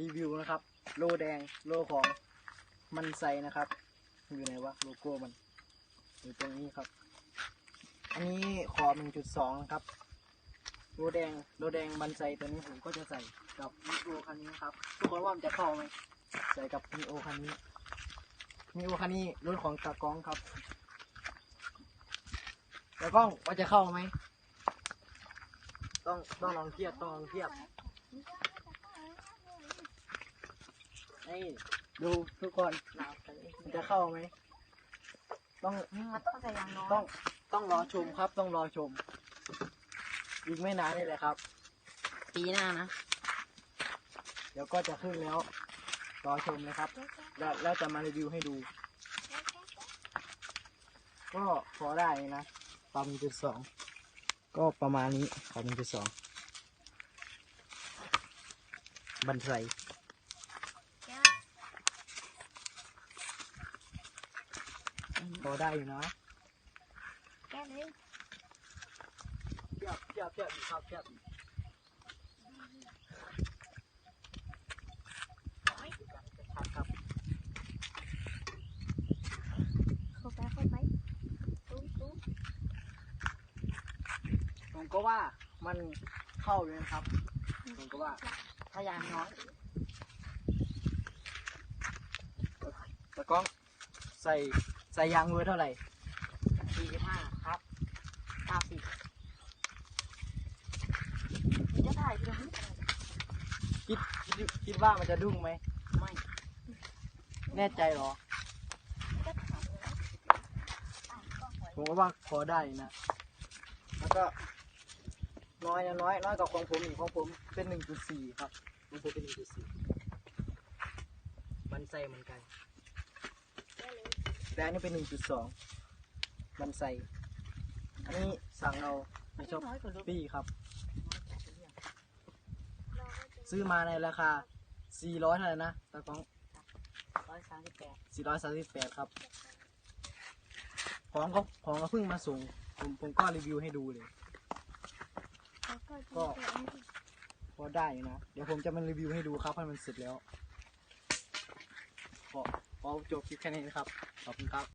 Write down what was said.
รีวิวนะครับ โลแดงโลของมันไซนะครับ อยู่ไหนวะโลโก้มันอยู่ตรงนี้ครับ อันนี้ขอ 1.2 นะครับ โลแดงโลแดงบันไซตัวนี้ผมก็จะใส่กับมิโอคันนี้ครับ ทุกคนว่ามันจะเข้าไหมใส่กับมิโอคันนี้มิโอคันนี้รถของตากล้องครับตากล้องว่าจะเข้าไหมต้องต้องลองเทียบต้องลองเทียบ นี่ดูทุกคนมันจะเข้าไหมต้องมันต้องใส่ยางน้อยต้องต้องรอชมครับ ต้องรอชมอีกไม่นานนี่แหละครับ ปีหน้านะ เดี๋ยวก็จะขึ้นแล้ว รอชมนะครับ แล้วแล้วจะมารีวิวให้ดู ก็พอได้นะปามจุดสองก็ประมาณนี้ปามจุดสองบันไซ พอได้อยู่นะแก้เลยเทียบเทียบเทียบครับเทียบครับเข้าไปเข้าไปตุ้มตุ้มผมก็ว่ามันเข้าเลยนะครับผมก็ว่าถ้ายางน้อยตะกล้องใส่ ใส่ยางมือเท่าไหร่สี่สิบห้าครับเก้าสิบจะถ่ายที่ไหนคิดคิดคิดว่ามันจะดุ้งไหม ไม่ แน่ใจเหรอ ผมก็ว่าพอได้นะ แล้วก็ น้อยนะน้อยน้อยกว่าของผมอีกของผมเป็นหนึ่งจุดสี่ครับของผมเป็นหนึ่งจุดสี่มันใส่เหมือนกัน แต่อันนี้เป็นหนึ่งจุดสองมันใส่อันนี้สั่งเอาไม่ชอบน้อยกว่าลูกปี้ครับ ซื้อมาในราคา 400เท่าไหร่นะตากล้องร้อยสามสิบแปด438 ครับ ของก็ของก็เพิ่งมาส่ง ผมผมก็รีวิวให้ดูเลย ก็พอได้อยู่นะ เดี๋ยวผมจะมารีวิวให้ดูครับให้มันเสร็จแล้ว พอพอจบคลิปแค่นี้นะครับ ขอบคุณครับ